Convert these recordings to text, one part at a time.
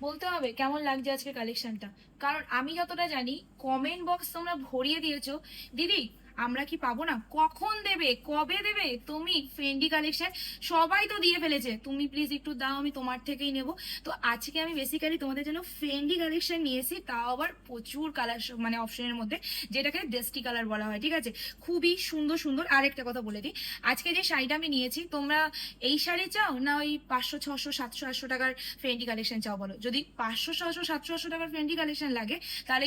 বলতে হবে কেমন লাগছে আজকে কালেকশনটা কারণ আমি যতটা জানি কমেন্ট বক্স তোমরা ভরিয়ে দিয়েছ। দিদি আমরা কি পাবো না? কখন দেবে? কবে দেবে? তুমি ফেন্ডি কালেকশন সবাই তো দিয়ে ফেলেছে। তুমি প্লিজ একটু দাও, আমি তোমার থেকেই নেব। তো আজকে আমি বেসিক্যালি তোমাদের জন্য ফেন্ডি কালেকশন নিয়েছি তাও আবার প্রচুর কালার মানে অপশনের মধ্যে, যেটাকে ডেস্টি কালার বলা হয়, ঠিক আছে? খুবই সুন্দর সুন্দর আরেকটা কথা বলে দিই। আজকে যে শাড়িটা আমি নিয়েছি, তোমরা এই শাড়ি চাও না ওই পাঁচশো, ছশো, সাতশো, আটশো টাকার ফেন্ডি কালেকশন চাও বলো? যদি পাঁচশো, ছশো, সাতশো, আটশো টাকার ফেন্ডি কালেকশন লাগে, তাহলে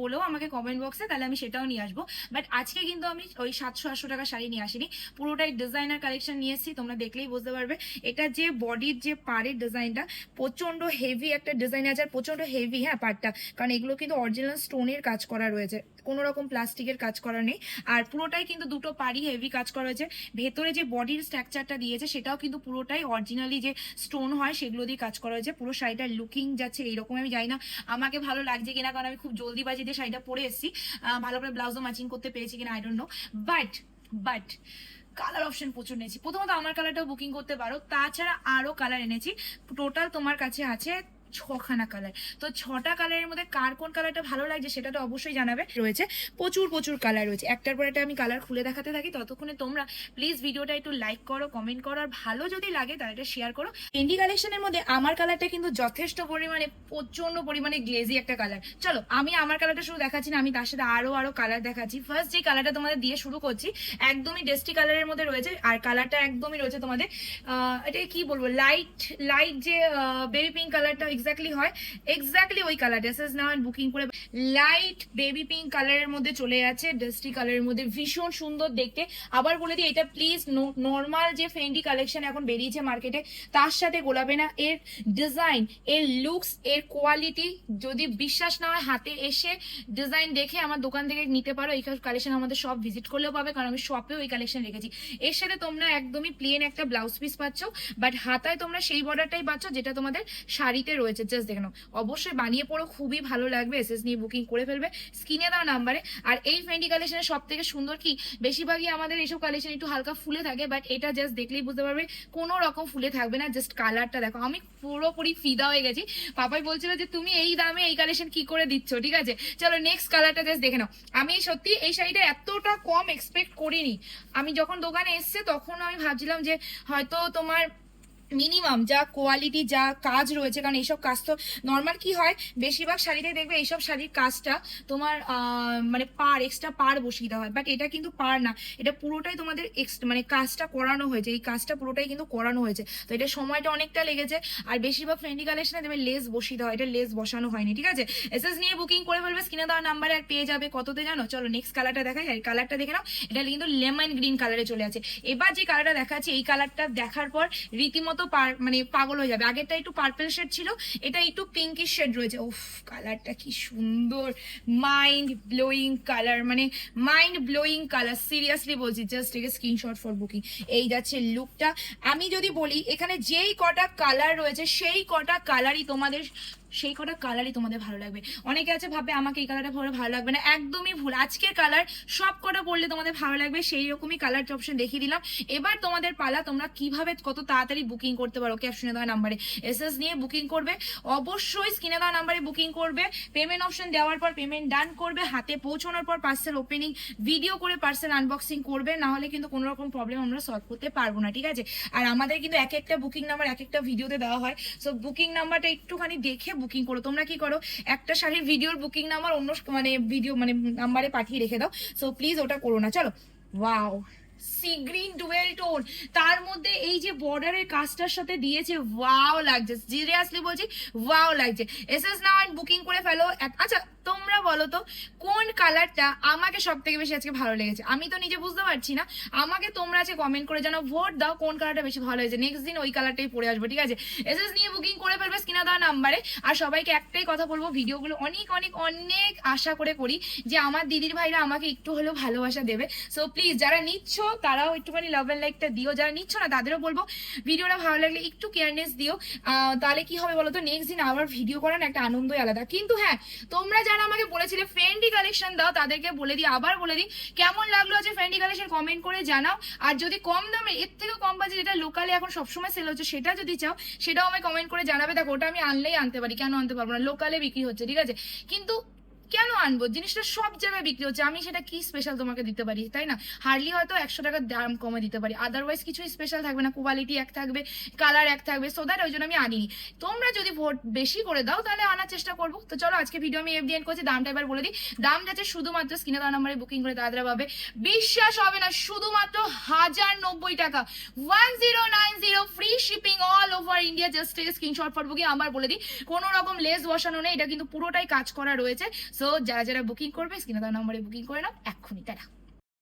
বলো আমাকে কমেন্ট বক্সে তাহলে আমি সেটাও নিয়ে আসব। বাট আজকে কিন্তু আমি ওই সাতশো আটশো টাকা শাড়ি নিয়ে আসিনি। পুরোটাই ডিজাইনার কালেকশন নিয়ে এসেছি তোমরা দেখলেই বুঝতে পারবে। এটা যে বডির যে পাড়ের ডিজাইনটা প্রচণ্ড হেভি একটা ডিজাইন আছে, আর প্রচণ্ড হেভি হ্যাঁ পাড়টা কারণ এগুলো কিন্তু অরিজিনাল স্টোনের কাজ করা রয়েছে। কোনো রকম প্লাস্টিকের কাজ করা নেই। আর পুরোটাই কিন্তু দুটো পাড়ি হেভি কাজ করা হয়েছে। ভেতরে যে বডির স্ট্রাকচারটা দিয়েছে, সেটাও কিন্তু পুরোটাই অরিজিনালি যে স্টোন হয়, সেগুলো দিয়ে কাজ করা হয়েছে। পুরো শাড়িটার লুকিং যাচ্ছে এইরকম আমি জানি না। আমাকে ভালো লাগছে কিনা, কারণ আমি খুব জলদিবাজি দিয়ে শাড়িটা পরে এসেছি। ভালো করে ব্লাউজও ম্যাচিং করতে পেরেছি কিনা I don't know but but colour option প্রচুর এনেছি প্রথমত আমার কালারটাও বুকিং করতে পারো। তাছাড়া আরও কালার এনেছি। টোটাল তোমার কাছে আছে ছখানা কালার তো ছটা কালারের মধ্যে কার কোন কালারটা ভালো লাগছে সেটা তো অবশ্যই জানাবে। রয়েছে প্রচুর প্রচুর কালার রয়েছে। একটার পর একটা আমি কালার খুলে দেখাতে থাকি। ততক্ষণে তোমরা প্লিজ ভিডিওটা একটু লাইক করো কমেন্ট করো, আর ভালো যদি লাগে তাহলে এটা শেয়ার করো। ইন্ডি কালেকশনের মধ্যে আমার কালারটা কিন্তু যথেষ্ট পরিমাণে প্রচণ্ড পরিমাণে গ্লেজি একটা কালার চলো, আমি আমার কালারটা শুধু দেখাচ্ছি না, আমি তার সাথে আরও আরও কালার দেখাচ্ছি। ফার্স্ট যে কালারটা তোমাদের দিয়ে শুরু করছি, একদমই ডেস্টি কালারের মধ্যে রয়েছে, আর কালারটা একদমই রয়েছে তোমাদের এটা কি বলব? লাইট লাইট যে বেবি পিঙ্ক কালারটা এক্স্যাক্টলি হয় এক্স্যাক্টলি ওই colour S S now booking করে লাইট বেবি পিঙ্ক কালারের মধ্যে চলে যাচ্ছে ডাস্টি কালারের মধ্যে, ভীষণ সুন্দর দেখতে। আবার বলে দিই, এটা প্লিজ নর্মাল যে ফেন্ডি কালেকশন এখন বেরিয়েছে মার্কেটে তার সাথে গোলাবে না, এর ডিজাইন এর লুকস এর কোয়ালিটি যদি বিশ্বাস না হয়, হাতে এসে ডিজাইন দেখে আমার দোকান থেকে নিতে পারো। এই কালেকশন আমাদের সব ভিজিট করলেও পাবে, কারণ আমি শপেও এই কালেকশন রেখেছি। এর সাথে তোমরা একদমই প্লেন একটা ব্লাউজ পিস পাচ্ছ বাট হাতায় তোমরা সেই বর্ডারটাই পাচ্ছ, যেটা তোমাদের শাড়িতে রয়েছে। জাস্ট দেখে নাও। অবশ্যই বানিয়ে পড়ো, খুবই ভালো লাগবে এসএস নিয়ে বুকিং করে ফেলবে। স্ক্রিনে দেওয়া নাম্বারে আর এই ফেন্ডি কালেকশনের সব থেকে সুন্দর কি, বেশিরভাগই আমাদের এইসব কালেকশন একটু হালকা ফুলে থাকে বাট এটা জাস্ট দেখলেই বুঝতে পারবে, কোনো রকম ফুলে থাকবে না জাস্ট কালারটা দেখো। আমি পুরোপুরি ফিদা হয়ে গেছি। পাপাই বলছিল যে, তুমি এই দামে এই কালেকশন কি করে দিচ্ছ? ঠিক আছে? চলো নেক্সট কালারটা জাস্ট দেখে নাও। আমি সত্যি এই শাড়িটা এতটা কম এক্সপেক্ট করিনি। আমি যখন দোকানে এসছে, তখন আমি ভাবছিলাম যে, হয়তো তোমার মিনিমাম যা কোয়ালিটি যা কাজ রয়েছে, কারণ এইসব কাজ তো নর্মাল কি হয়, বেশিরভাগ শাড়িতে দেখবে এইসব শাড়ির কাজটা তোমার মানে পার এক্সট্রা পার বসিয়ে দেওয়া হয়। বাট এটা কিন্তু পার না। এটা পুরোটাই তোমাদের ex- মানে কাজটা করানো হয়েছে। এই কাজটা পুরোটাই কিন্তু করানো হয়েছে। তো এটা সময়টা অনেকটা লেগেছে। আর বেশিরভাগ ফ্রেন্ডি কালেকশনে দেবে লেস বসিয়ে দেওয়া এটা লেস বসানো হয়নি, ঠিক আছে? এসএস নিয়ে বুকিং করে ফেলবে স্ক্রিনে দেওয়া নাম্বারে আর পেয়ে যাবে। কততে জানো? চলো নেক্সট কালারটা দেখাই। আর কালারটা দেখে নাও। এটা কিন্তু লেমন গ্রিন কালারে চলে আছে। এবার যে কালারটা দেখাচ্ছি, এই কালারটা দেখার পর রীতিমতো পার- মানে পাগল হয়ে যাবে। আগেরটা একটু পার্পল শেড ছিল, এটা একটু পিঙ্কিশ শেড রয়েছে। উফ কালারটা কি সুন্দর। মাইন্ড ব্লোয়িং কালার মানে মাইন্ড ব্লোয়িং কালার সিরিয়াসলি বলছি just take screenshot for booking এই যাচ্ছে লুকটা আমি যদি বলি, এখানে যেই কটা কালার রয়েছে, সেই কটা কালারই তোমাদের, সেই কটা কালারই তোমাদের ভালো লাগবে। অনেকে আছে ভাবে আমাকে এই কালারটা পরে ভালো লাগবে না। একদমই ভুল। আজকের কালার সব কটা পরলে তোমাদের ভালো লাগবে। সেই রকমই কালার অপশন দেখিয়ে দিলাম। এবার তোমাদের পালা, তোমরা কীভাবে কত তাড়াতাড়ি বুকিং করতে পারো ক্যাপশনে দেওয়া নাম্বারে এসএস নিয়ে বুকিং করবে, অবশ্যই স্ক্রিনে দেওয়া নাম্বারে বুকিং করবে। পেমেন্ট অপশন দেওয়ার পর পেমেন্ট ডান করবে, হাতে পৌঁছানোর পর পার্সেল ওপেনিং ভিডিও করে পার্সেল আনবক্সিং করবে, না হলে কিন্তু কোনো রকম প্রবলেম আমরা সলভ করতে পারব না, ঠিক আছে? আর আমাদের কিন্তু এক একটা বুকিং নাম্বার এক একটা ভিডিওতে দেওয়া হয়। সো বুকিং নাম্বারটা একটুখানি দেখে বুকিং করো। তোমরা কি করো, একটা শাড়ির ভিডিওর বুকিং নাম্বার অন্য মানে ভিডিও মানে নাম্বারে পাঠিয়ে রেখে দাও। সো প্লিজ ওটা করো না। চলো। Wow sea green dual tone. তার মধ্যে এই যে বর্ডারের কাজটার সাথে দিয়েছে ওয়াও লাগছে। সিরিয়াসলি বলছি ওয়াও লাগছে। এস এস নাও বুকিং করে ফেলো। আচ্ছা তোমরা বলো তো, কোন কালারটা আমাকে সব থেকে বেশি আজকে ভালো লেগেছে? আমি তো নিজে বুঝতে পারছি না। আমাকে তোমরা আছে কমেন্ট করে জানাও ভোট দাও কোন কালারটা বেশি ভালো হয়েছে। নেক্সট দিন ওই কালারটাই পরে আসব, ঠিক আছে? এস এস নিয়ে বুকিং করে ফেলবে স্কিনা দেওয়া নাম্বারে। আর সবাইকে একটাই কথা বলব, ভিডিওগুলো অনেক অনেক অনেক আশা করে করি যে আমার দিদির ভাইরা আমাকে একটু হলেও ভালোবাসা দেবে। সো প্লিজ যারা নিচ্ছ তারাও একটুখানি লাভ অ্যান্ড লাইকটা দিও। যারা নিচ্ছ না, তাদেরও বলব, ভিডিওটা ভালো লাগলে একটু কেয়ারনেস দিও। তাহলে কি হবে বলো তো নেক্সট দিন আবার ভিডিও করার একটা আনন্দই আলাদা। কিন্তু হ্যাঁ তোমরা যারা আমাকে বলেছিলে ফ্রেন্ডি কালেকশন দাও, তাদেরকে বলে দিই, আবার বলে দিই, কেমন লাগল আছে ফ্রেন্ডি কালেকশন কমেন্ট করে জানাও। আর যদি কম দামে, এর থেকেও কম বাজে যেটা লোকালে এখন সবসময় সেল হচ্ছে, সেটা যদি চাও, সেটাও আমায় কমেন্ট করে জানাবে। জানাবে দেখো, ওটা আমি আনলেই আনতে পারি। কেন আনতে পারব না? লোকালে বিক্রি হচ্ছে, ঠিক আছে? কিন্তু কেন আনব? জিনিসটা সব জায়গায় বিক্রি হচ্ছে। আমি সেটা কি স্পেশাল তোমাকে দিতে পারি, তাই না? হার্ডলি হয়তো একশো টাকার দাম কমে দিতে পারি। আদারওয়াইজ কিছুই স্পেশাল থাকবে না। কোয়ালিটি এক থাকবে কালার এক থাকবে। সো দ্যাট ওই জন্য আমি আনিনি। তোমরা যদি ভোট বেশি করে দাও, তাহলে আনার চেষ্টা করব। তো চলো, আজকে ভিডিও আমি এফডিএন করছি। দামটা এবার বলে দিই। দাম যাচ্ছে শুধুমাত্র স্ক্রিনে দেওয়া নাম্বারে বুকিং করে তাড়াতাড়ি পাবে। বিশ্বাস হবে না, শুধুমাত্র হাজার নব্বই টাকা। One zero nine zero over just থেকে স্ক্রিনশট ফর বুকিং আমার বলে দিই। কোনো রকম লেস বসানো নেই, এটা কিন্তু পুরোটাই কাজ করা রয়েছে। সো যারা যারা বুকিং করবে স্ক্রিনে তার নাম্বারে বুকিং করে নাও, এক্ষুনি তারা